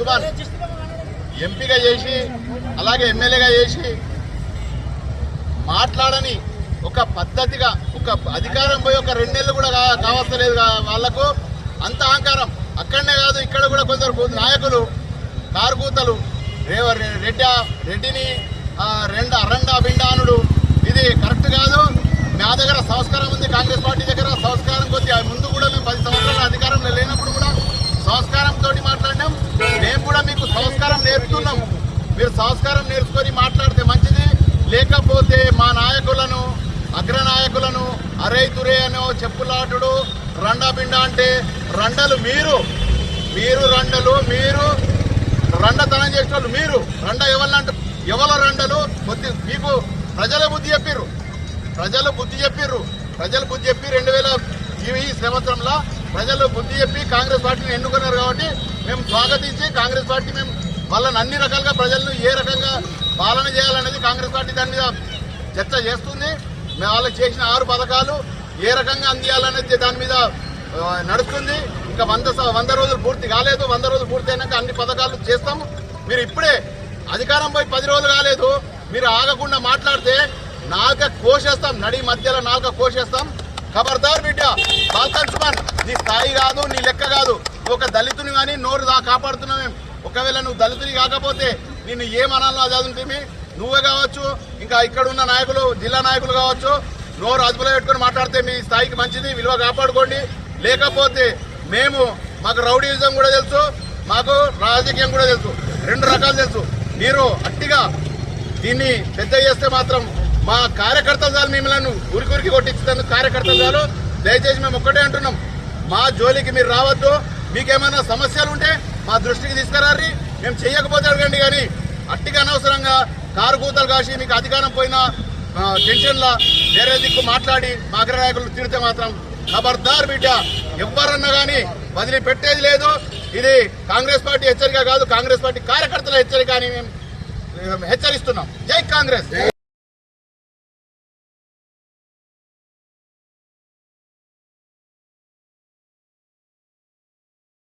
ఉస్మాన్ ఎంపీగా చేసి అలాగే ఎమ్మెల్యేగా చేసి మాట్లాడని ఒక పద్ధతిగా ఒక అధికారం పోయి ఒక రెండేళ్ళు కూడా కావస్తలేదు వాళ్ళకు అంత అహంకారం. అక్కడనే కాదు ఇక్కడ కూడా కొందరు నాయకులు కారుకూతలు రేవ రె- రెడ్డి రెడ్డిని రెండు రెండ అరండా బిండానుడు ఇది కరెక్ట్ కాదు. నా దగ్గర సంస్కారం ఉంది కాంగ్రెస్ పార్టీ దగ్గర సంస్కారం కొద్ది ముందు కూడా మేము పది సంవత్సరాల అధికారంలో లేనప్పుడు కూడా సంస్కారంతో మాట్లాడినాం మేము కూడా మీకు సంస్కారం నేర్పుతున్నాం మీరు సంస్కారం నేర్చుకొని మాట్లాడితే మంచిది. లేకపోతే మా నాయకులను అగ్రనాయకులను అరే తురే అనో చెప్పులాటుడు రండాబిండా అంటే రండలు మీరు. మీరు రండలు మీరు రండతనం చేసిన వాళ్ళు మీరు. రండ ఎవరినంట ఎవల రండలు? బుద్ధి మీకు ప్రజల బుద్ధి చెప్పిర్రు. ప్రజలు బుద్ధి చెప్పిర్రు. ప్రజలు బుద్ధి చెప్పి రెండు వేల ఈ సంవత్సరంలో ప్రజలు బుద్ధి చెప్పి కాంగ్రెస్ పార్టీని ఎన్నుకున్నారు కాబట్టి మేము స్వాగతించి కాంగ్రెస్ పార్టీ మేము వాళ్ళని అన్ని రకాలుగా ప్రజలను ఏ రకంగా పాలన చేయాలనేది కాంగ్రెస్ పార్టీ దాని మీద చర్చ చేస్తుంది. మేము వాళ్ళకి చేసిన ఆరు పథకాలు ఏ రకంగా అందియాలనేది దాని మీద నడుస్తుంది. ఇంకా వంద వంద రోజులు పూర్తి కాలేదు. వంద రోజులు పూర్తి అయినాక అన్ని పథకాలు చేస్తాము. మీరు ఇప్పుడే అధికారం పోయి పది రోజులు కాలేదు. మీరు ఆగకుండా మాట్లాడితే నాలుక కోసేస్తాం. నడి మధ్యలో నాలుక కోసేస్తాం. ఖబర్దార్ బిడ్డ బాల్కన్ సుమన్. నీ స్థాయి కాదు నీ లెక్క కాదు. ఒక దళితుని కానీ నోరు దా కాపాడుతున్నాం మేము. ఒకవేళ నువ్వు దళితుని కాకపోతే నిన్ను ఏమనాలో అది ఉంటుంది నువ్వే కావచ్చు ఇంకా ఇక్కడ ఉన్న నాయకులు జిల్లా నాయకులు కావచ్చు నోరు అదుపులో పెట్టుకొని మాట్లాడితే మీ స్థాయికి మంచిది విలువ కాపాడుకోండి. లేకపోతే మేము మాకు రౌడీయిజం కూడా తెలుసు మాకు రాజకీయం కూడా తెలుసు రెండు రకాలు తెలుసు. మీరు అట్టిగా దీన్ని పెద్ద చేస్తే మాత్రం మా కార్యకర్తలు చాలు మిమ్మల్ని ఉరికురికి కొట్టించేందుకు కార్యకర్తలు చాలు. దయచేసి మేము ఒక్కటే అంటున్నాం. మా జోలికి మీరు రావద్దు. మీకేమైనా సమస్యలు ఉంటే మా దృష్టికి తీసుకురారి మేము చెయ్యకపోతే అడగండి కానీ అట్టిగా అనవసరంగా కారు కూతలు కాసి మీకు అధికారం పోయినా టెన్షన్లా వేరే దిక్కు మాట్లాడి మా అగ్రనాయకులు తిడితే మాత్రం ఖబర్దార్ బిడ్డ. ఎవ్వరన్నా కానీ వదిలిపెట్టేది లేదు. ఇది కాంగ్రెస్ పార్టీ హెచ్చరిక కాదు. కాంగ్రెస్ పార్టీ కార్యకర్తల హెచ్చరిక అని మేము హెచ్చరిస్తున్నాం. జై కాంగ్రెస్.